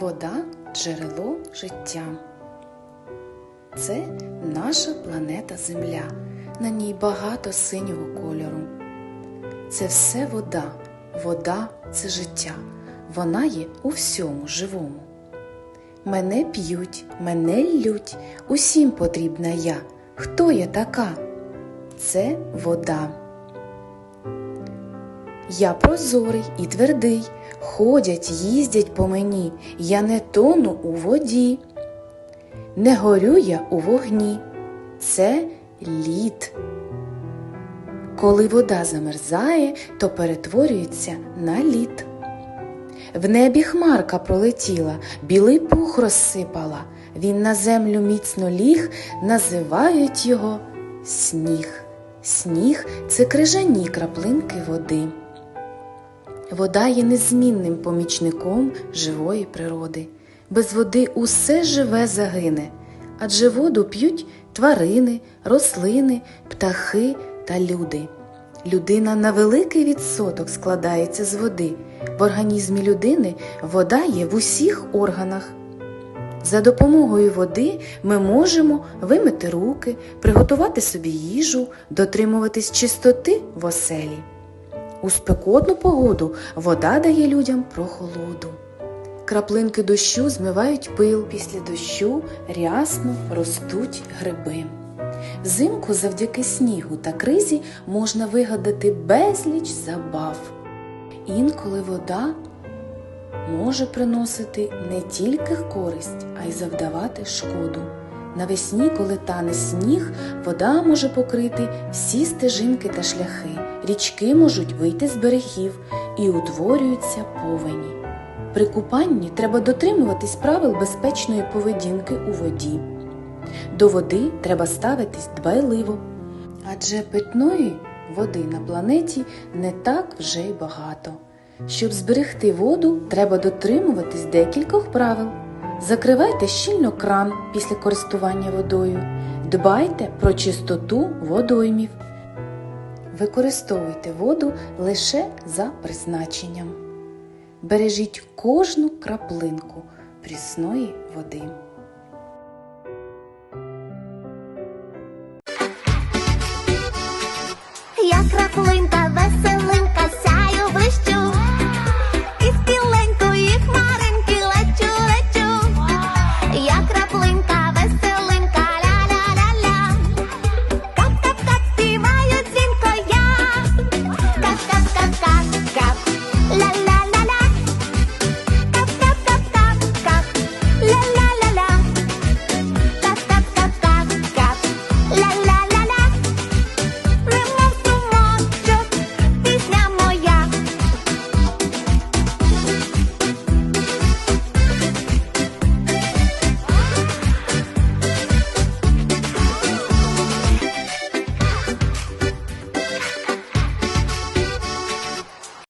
Вода джерело життя. Це наша планета Земля. На ній багато синього кольору. Це все вода. Вода це життя. Вона є у всьому живому. Мене п'ють, мене лють, усім потрібна я. Хто я така? Це вода. Я прозорий і твердий, ходять, їздять по мені, я не тону у воді. Не горю я у вогні, це лід. Коли вода замерзає, то перетворюється на лід. В небі хмарка пролетіла, білий пух розсипала. Він на землю міцно ліг, називають його сніг. Сніг це крижані краплинки води. Вода є незмінним помічником живої природи. Без води усе живе загине, адже воду п'ють тварини, рослини, птахи та люди. Людина на великий відсоток складається з води. В організмі людини вода є в усіх органах. За допомогою води ми можемо вимити руки, приготувати собі їжу, дотримуватись чистоти в оселі. У спекотну погоду вода дає людям прохолоду. Краплинки дощу змивають пил, після дощу рясно ростуть гриби. Взимку завдяки снігу та кризі можна вигадати безліч забав. Інколи вода може приносити не тільки користь, а й завдавати шкоду. Навесні, коли тане сніг, вода може покрити всі стежинки та шляхи, річки можуть вийти з берегів і утворюються повені. При купанні треба дотримуватись правил безпечної поведінки у воді. До води треба ставитись дбайливо, адже питної води на планеті не так вже й багато. Щоб зберегти воду, треба дотримуватись декількох правил. Закривайте щільно кран після користування водою, дбайте про чистоту водоймів. Використовуйте воду лише за призначенням. Бережіть кожну краплинку прісної води.